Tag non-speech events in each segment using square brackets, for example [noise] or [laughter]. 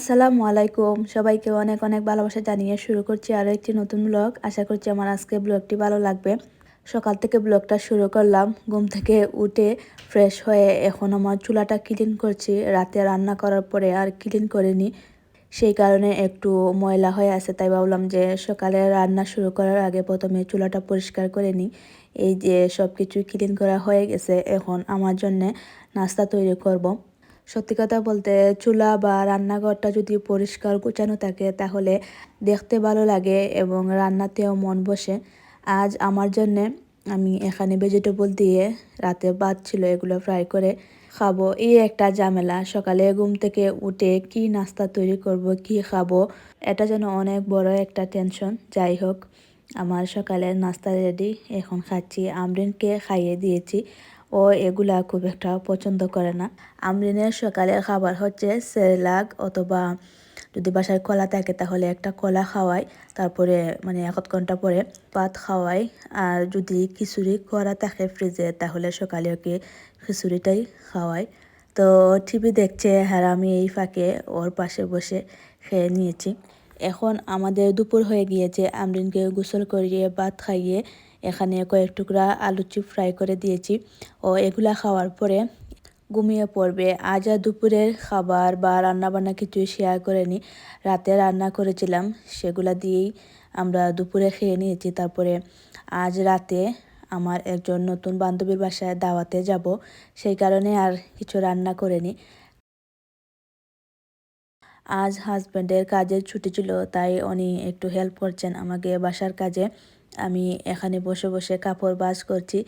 আসসালামু আলাইকুম। সবাইকে অনেক অনেক ভালোবাসা জানিয়ে শুরু করছি আরও একটি নতুন ব্লগ আশা করছি আমার আজকে ব্লগটি ভালো লাগবে। সকাল থেকে ব্লগটা শুরু করলাম। ঘুম থেকে উঠে ফ্রেশ হয়ে এখন আমার চুলাটা ক্লিন করছি। রাতে রান্না করার পরে আর ক্লিন করিনি। সেই কারণে একটু ময়লা হয়ে আছে, তাই ভাবলাম যে সকালে রান্না শুরু করার আগে প্রথমে চুলাটা পরিষ্কার করে নিই। এই যে সব কিছু ক্লিন করা হয়ে গেছে, এখন আমার জন্যে নাস্তা তৈরি করব। সত্যি কথা বলতে চুলা বা রান্নাঘরটা যদি পরিষ্কার গোছানো থাকে, তাহলে দেখতে ভালো লাগে এবং রান্নাতেও মন বসে। আজ আমার জন্যে আমি এখানে ভেজিটেবল দিয়ে রাতে ভাত ছিল, এগুলো ফ্রাই করে খাব। এই একটা ঝামেলা। সকালে ঘুম থেকে উঠে কি নাস্তা তৈরি করব, কি খাব, এটা যেন অনেক বড় একটা টেনশন যাই হোক, আমার সকালের নাস্তা রেডি এখন খাচ্ছি। আমরিনকে খাইয়ে দিয়েছি। ও এগুলা খুব একটা পছন্দ করে না। আমরিনের সকালের খাবার হচ্ছে সেরেলাক অথবা যদি বাসায় কলা থাকে তাহলে একটা কলা খাওয়াই তারপরে মানে এক ঘণ্টা পরে ভাত খাওয়াই আর যদি খিচুড়ি করা থাকে ফ্রিজে তাহলে সকালে ওকে খিচুড়িটাই খাওয়াই তো টিভি দেখছে, আর আমি এই ফাঁকে ওর পাশে বসে খেয়ে নিয়েছি। এখন আমাদের দুপুর হয়ে গিয়েছে, আমরিনকে গোসল করিয়ে, ভাত খাইয়ে এখানে কয়েক টুকরা আলু চিপ ফ্রাই করে দিয়েছি। ও এগুলা খাওয়ার পরে ঘুমিয়ে পড়বে। আজ আর দুপুরের খাবার বা রান্নাবান্না কিছুই শেয়ার করেনি। রাতে রান্না করেছিলাম, সেগুলা দিয়েই আমরা দুপুরে খেয়ে নিয়েছি। তারপরে আজ রাতে আমার একজন নতুন বান্ধবীর বাসায় দাওয়াতে যাব। সেই কারণে আর কিছু রান্না করেনি। আজ হাজব্যান্ডের কাজের ছুটি ছিল, তাই উনি একটু হেল্প করছেন আমাকে বাসার কাজে। আমি এখানে বসে বসে কাপড় বাস করছি।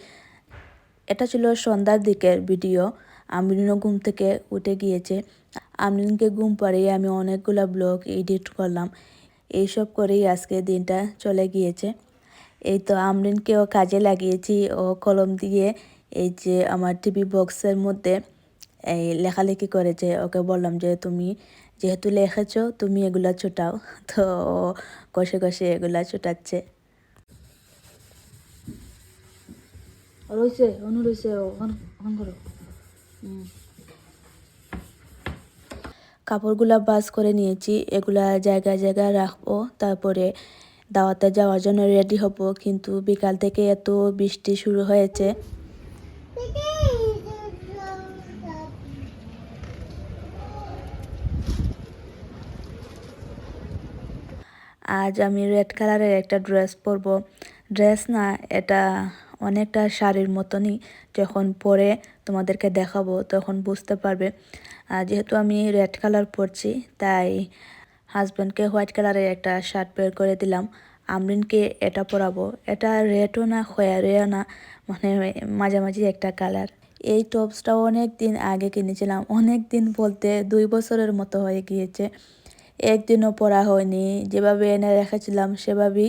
এটা ছিল সন্ধ্যার দিকের ভিডিও। আমরিনও ঘুম থেকে উঠে গিয়েছে। আমরিনকে ঘুম পাড়িয়ে আমি অনেকগুলো ব্লগ এডিট করলাম। এইসব করেই আজকে দিনটা চলে গিয়েছে। এই তো আমরিনকেও কাজে লাগিয়েছি। ও কলম দিয়ে এই যে আমার টিভি বক্সের মধ্যে এই লেখালেখি করেছে। ওকে বললাম যে, তুমি যেহেতু লেখেছ, তুমি এগুলা ছুটাও। [laughs] তো ও কষে কষে এগুলা ছুটাচ্ছে। রয়েছে অনু রয়েছে অন করো। কাপড়গুলা বাস করে নিয়েছি, এগুলা জায়গায় জায়গায় রাখব, তারপরে দাওয়াতে যাওয়ার জন্য রেডি হব, কিন্তু বিকাল থেকে এত বৃষ্টি শুরু হয়েছে। আজ আমি রেড কালারের একটা ড্রেস পরব। ড্রেস না, এটা অনেকটা শাড়ির মতনই যখন পরে তোমাদেরকে দেখাবো, তখন বুঝতে পারবে। যেহেতু আমি রেড কালার পরছি, তাই হাজব্যান্ডকে হোয়াইট কালারের একটা শার্ট বের করে দিলাম। আমরিনকে এটা পরাবো। এটা রেডও না খয়ারেও না মানে মাঝামাঝি একটা কালার এই টপসটাও অনেক দিন আগে কিনেছিলাম। অনেক দিন বলতে দুই বছরের মতো হয়ে গিয়েছে। একদিনও পরা হয়নি। যেভাবে এনে রেখেছিলাম, সেভাবেই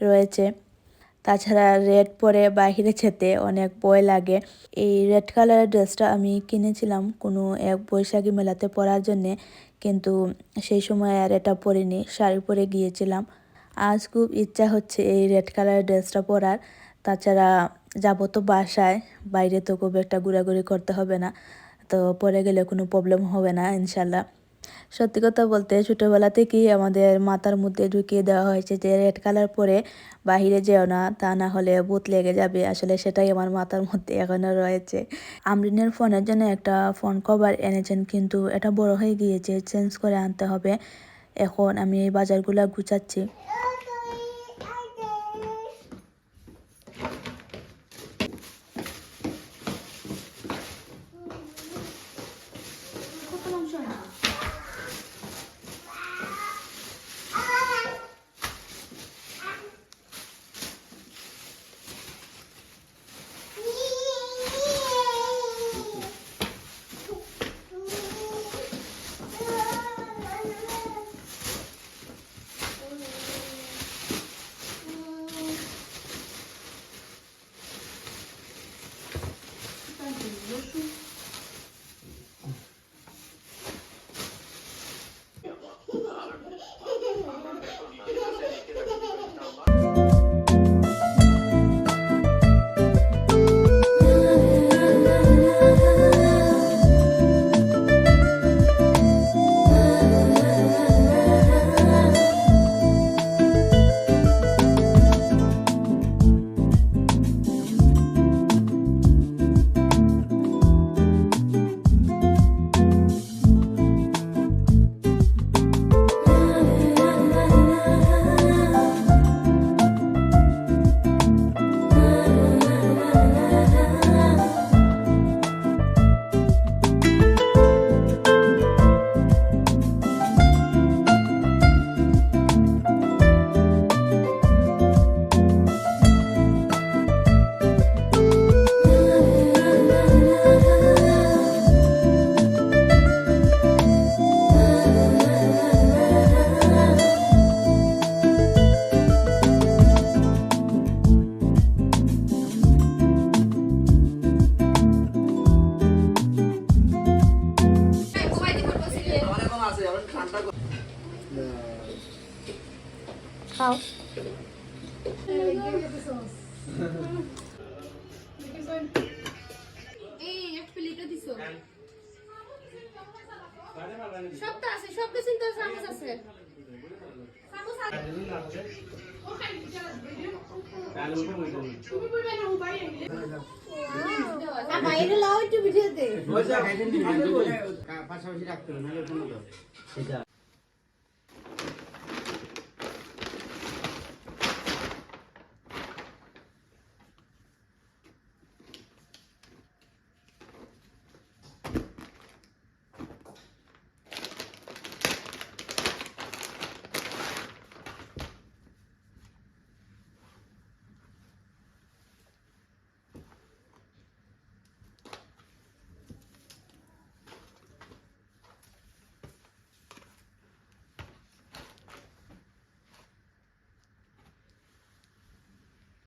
রয়েছে। তাছাড়া রেড পরে বাহিরে যেতে অনেক ভয় লাগে। এই রেড কালারের ড্রেসটা আমি কিনেছিলাম কোনো এক বৈশাখী মেলাতে পরার জন্যে, কিন্তু সেই সময় আর এটা পরিনি, শাড়ি পরে গিয়েছিলাম। আজ খুব ইচ্ছা হচ্ছে এই রেড কালারের ড্রেসটা পরার। তাছাড়া যাব তো বাসায়, বাইরে তো খুব একটা ঘোরাঘুরি করতে হবে না, তো পরে গেলে কোনো প্রবলেম হবে না, ইনশাল্লাহ। সত্যি কথা বলতে ছোটোবেলা থেকেই আমাদের মাথার মধ্যে ঢুকিয়ে দেওয়া হয়েছে যে রেড কালার পরে বাহিরে যেও না, তা না হলে বুথ লেগে যাবে। আসলে সেটাই আমার মাথার মধ্যে এখনও রয়েছে। আমরিনের ফোনের জন্য একটা ফোন কভার এনেছেন, কিন্তু এটা বড় হয়ে গিয়েছে চেঞ্জ করে আনতে হবে। এখন আমি এই বাজারগুলো গুছাচ্ছি। দে পাশাপাশি রাখতে হবে তো